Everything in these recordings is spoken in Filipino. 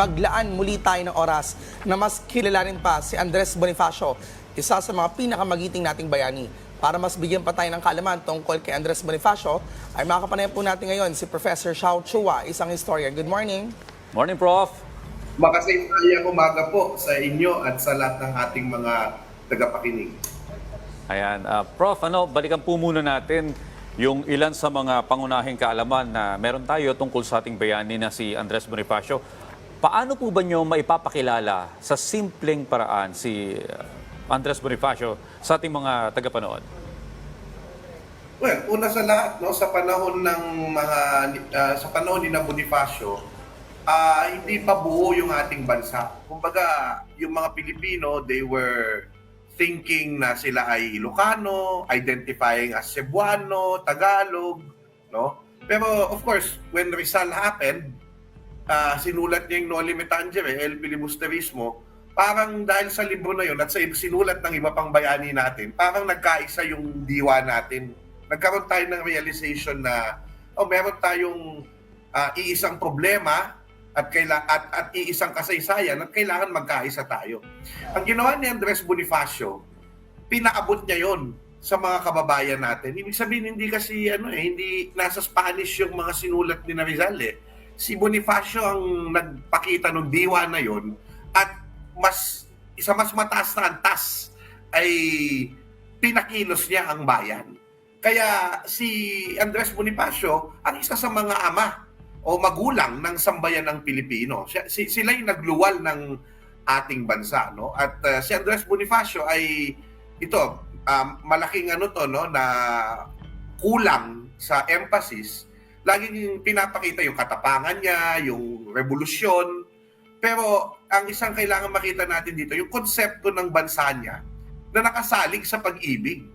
maglaan muli tayo ng oras na mas kilalanin pa si Andres Bonifacio, isa sa mga pinakamagiting nating bayani. Para mas bigyan pa tayo ng kaalaman tungkol kay Andres Bonifacio, ay makapanayan po natin ngayon si Professor Xiao Chua, isang historian. Good morning. Morning, Prof. Makasayang umaga po sa inyo at sa lahat ng ating mga tagapakinig. Ayan, ah, Prof, ano, balikan po muna natin yung ilan sa mga pangunahing kaalaman na meron tayo tungkol sa ating bayani na si Andres Bonifacio. Paano po ba nyo maipapakilala sa simpleng paraan si ah, Andres Bonifacio sa ating mga tagapanood? Well, una sa lahat, no, sa panahon ng mga ah, sa panahon ni na Bonifacio, ah, hindi pa buo yung ating bansa. Kumbaga, yung mga Pilipino, they were thinking na sila ay Ilocano, identifying as Cebuano, Tagalog, no? Pero of course, when Rizal happened, ah, sinulat niya yung Noli Me Tangere, El Filibusterismo, parang dahil sa libro na yun at sa sinulat ng iba pang bayani natin, parang nagkaisa yung diwa natin. Nagkaroon tayo ng realization na oh, meron tayong ah, iisang problema at, kaila- at, at iisang kasaysayan at kailangan magkaisa tayo. Ang ginawa ni Andres Bonifacio, pinaabot niya yon sa mga kababayan natin. Ibig sabihin, hindi kasi, ano eh, hindi nasa Spanish yung mga sinulat ni Rizal eh. Si Bonifacio ang nagpakita ng diwa na yon at mas, isa mas mataas na antas ay pinakilos niya ang bayan. Kaya si Andres Bonifacio ang isa sa mga ama o magulang ng sambayan ng Pilipino. Si, sila yung nagluwal ng ating bansa, no? At uh, si Andres Bonifacio ay ito, um, malaking ano to, no, na kulang sa emphasis. Laging pinapakita yung katapangan niya, yung revolusyon. Pero ang isang kailangan makita natin dito, yung konsepto ng bansa niya na nakasalig sa pag-ibig.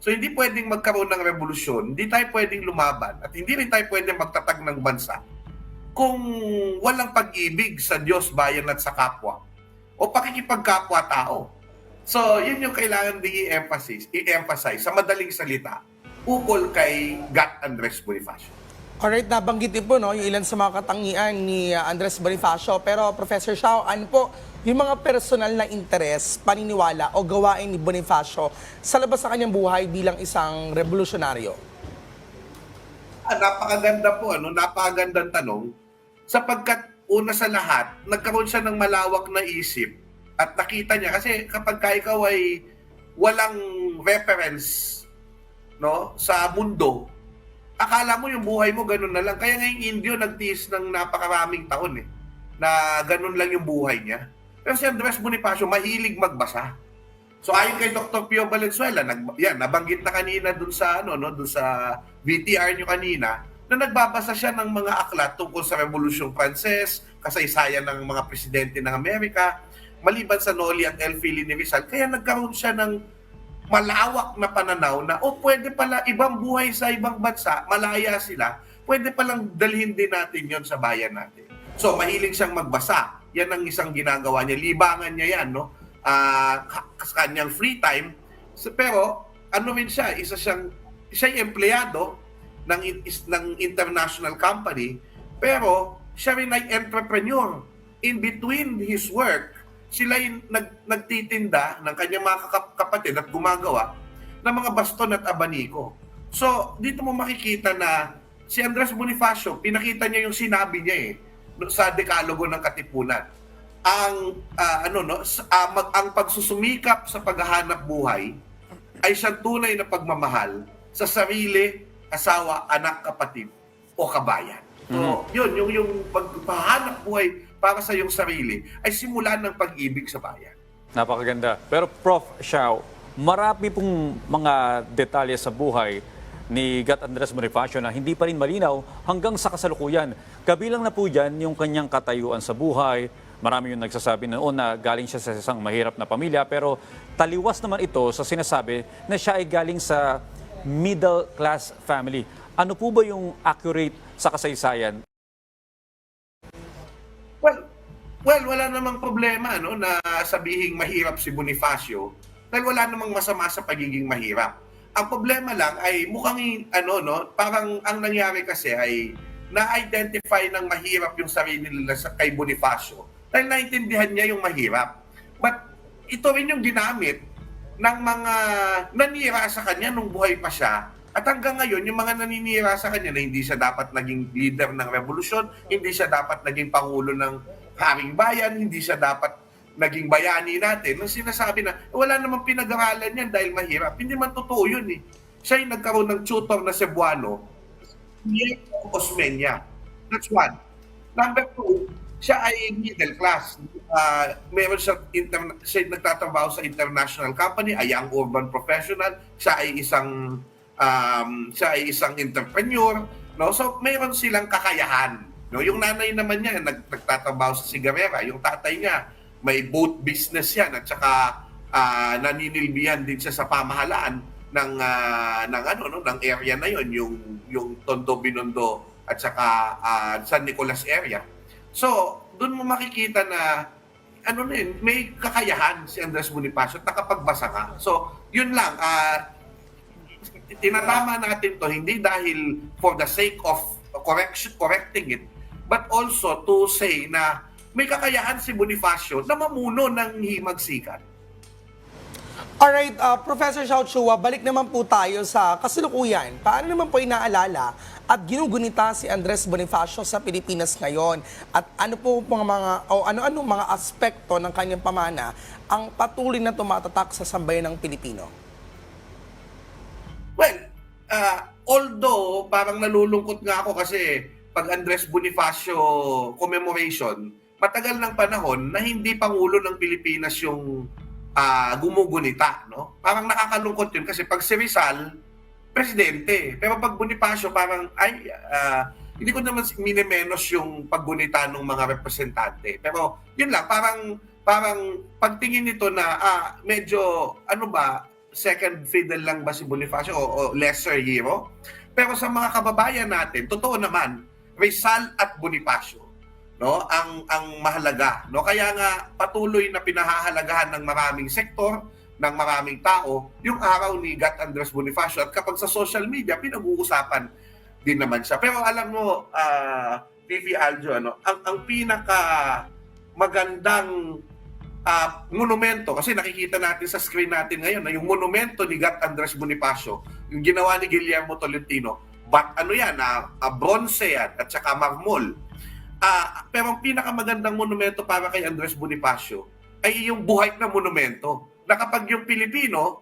So hindi pwedeng magkaroon ng revolusyon, hindi tayo pwedeng lumaban, at hindi rin tayo pwedeng magtatag ng bansa kung walang pag-ibig sa Diyos, bayan at sa kapwa o pakikipagkapwa-tao. So, yun yung kailangan ding i-emphasize, i-emphasize sa madaling salita ukol kay Gat Andres Bonifacio. Alright, nabanggit din po no, yung ilan sa mga katangian ni uh, Andres Bonifacio. Pero Professor Xiao, ano po yung mga personal na interes, paniniwala o gawain ni Bonifacio sa labas sa kanyang buhay bilang isang revolusyonaryo? Ah, napakaganda po, ano, napakagandang tanong. Sapagkat una sa lahat, nagkaroon siya ng malawak na isip at nakita niya kasi kapag ka ikaw ay walang reference no sa mundo, akala mo yung buhay mo ganun na lang. Kaya ngayong Indio nagtiis ng napakaraming taon eh na ganun lang yung buhay niya. Pero si Andres Bonifacio mahilig magbasa. So ayon kay Dr. Pio Valenzuela, nag, yan, nabanggit na kanina dun sa ano no, dun sa VTR nyo kanina, na nagbabasa siya ng mga aklat tungkol sa Revolusyong Pranses, kasaysayan ng mga presidente ng Amerika, maliban sa Noli at El Fili ni Rizal. Kaya nagkaroon siya ng malawak na pananaw na, oh, pwede pala ibang buhay sa ibang bansa, malaya sila, pwede palang dalhin din natin yon sa bayan natin. So, mahilig siyang magbasa. Yan ang isang ginagawa niya. Libangan niya yan, no? Sa kanyang free time. Pero, ano rin siya, isa siyang, siya empleyado ng, is, ng international company, pero siya rin ay entrepreneur. In between his work, sila yung nag, nagtitinda ng kanyang mga kapatid at gumagawa ng mga baston at abaniko. So, dito mo makikita na si Andres Bonifacio, pinakita niya yung sinabi niya eh, sa Dekalogo ng Katipunan. Ang, ah, ano, no, ah, mag, ang pagsusumikap sa paghahanap buhay ay siyang tunay na pagmamahal sa sarili, asawa, anak, kapatid o kabayan. So, yun, yung, yung pagpahanap buhay para sa iyong sarili ay simula ng pag-ibig sa bayan. Napakaganda. Pero Prof. Xiao, marami pong mga detalye sa buhay ni Gat Andres Bonifacio na hindi pa rin malinaw hanggang sa kasalukuyan. Kabilang na po dyan yung kanyang katayuan sa buhay. Marami yung nagsasabi na, oh, na galing siya sa isang mahirap na pamilya. Pero taliwas naman ito sa sinasabi na siya ay galing sa middle class family. Ano po ba yung accurate sa kasaysayan? Well, well, wala namang problema no na sabihing mahirap si Bonifacio dahil wala namang masama sa pagiging mahirap. Ang problema lang ay mukhang ano no, parang ang nangyari kasi ay na-identify ng mahirap yung sarili nila sa kay Bonifacio dahil naintindihan niya yung mahirap. But ito rin yung ginamit ng mga nanira sa kanya nung buhay pa siya. At hanggang ngayon, yung mga naninira sa kanya na hindi siya dapat naging leader ng revolusyon, hindi siya dapat naging pangulo ng haring bayan, hindi siya dapat naging bayani natin. Nung sinasabi na, wala namang pinag-aralan yan dahil mahirap. Hindi man totoo yun eh. Siya yung nagkaroon ng tutor na Cebuano, Diego Osmeña. That's one. Number two, siya ay middle class. Uh, meron siya, interna- siya nagtatrabaho sa international company, a young urban professional. Siya ay isang um, siya ay isang entrepreneur. No? So, meron silang kakayahan. No? Yung nanay naman niya, nag, nagtatrabaho sa sigarera. Yung tatay niya, may boat business yan at saka ah, naninilbihan din siya sa pamahalaan ng ah, ng ano no ng area na yon yung yung Tondo Binondo at saka ah, San Nicolas area. So, doon mo makikita na ano na yun, may kakayahan si Andres Bonifacio at nakapagbasa ka. So, yun lang. ah tinatama natin to hindi dahil for the sake of correction, correcting it, but also to say na may kakayahan si Bonifacio na mamuno ng himagsikan. Alright, uh, Professor Xiao Chua, balik naman po tayo sa kasalukuyan. Paano naman po inaalala at ginugunita si Andres Bonifacio sa Pilipinas ngayon? At ano po mga, mga o ano-ano mga aspekto ng kanyang pamana ang patuloy na tumatatak sa sambayan ng Pilipino? Well, uh, although parang nalulungkot nga ako kasi pag Andres Bonifacio commemoration, matagal ng panahon na hindi Pangulo ng Pilipinas yung ah, gumugunita. No? Parang nakakalungkot yun kasi pag si Rizal, presidente. Pero pag Bonifacio, parang, ay, ah, hindi ko naman minimenos yung paggunita ng mga representante. Pero yun lang, parang parang pagtingin nito na ah, medyo ano ba second fiddle lang ba si Bonifacio o, o lesser hero? Pero sa mga kababayan natin, totoo naman, Rizal at Bonifacio no? Ang ang mahalaga no? Kaya nga patuloy na pinahahalagahan ng maraming sektor ng maraming tao yung araw ni Gat Andres Bonifacio. At kapag sa social media pinag-uusapan din naman siya. Pero alam mo ah PV Aljo ano ang ang pinaka magandang ah, monumento kasi nakikita natin sa screen natin ngayon na yung monumento ni Gat Andres Bonifacio yung ginawa ni Guillermo Tolentino but ano yan ah, ah, bronze yan at saka marmol Ah, pero ang pinakamagandang monumento para kay Andres Bonifacio ay yung buhay na monumento. Na kapag yung Pilipino,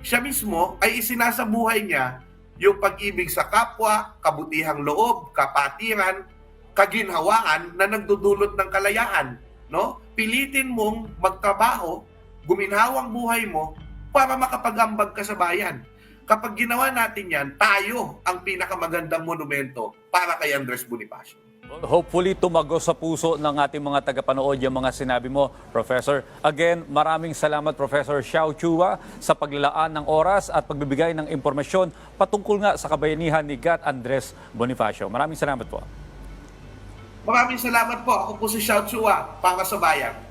siya mismo ay isinasabuhay niya yung pag-ibig sa kapwa, kabutihang loob, kapatiran, kaginhawaan na nagdudulot ng kalayaan. No? Pilitin mong magtrabaho, guminhawang buhay mo para makapagambag ka sa bayan. Kapag ginawa natin yan, tayo ang pinakamagandang monumento para kay Andres Bonifacio. Hopefully tumago sa puso ng ating mga tagapanood yung mga sinabi mo, Professor. Again, maraming salamat Professor Xiao Chua sa paglalaan ng oras at pagbibigay ng impormasyon patungkol nga sa kabayanihan ni Gat Andres Bonifacio. Maraming salamat po. Maraming salamat po. Ako po si Xiao Chua para sa bayan.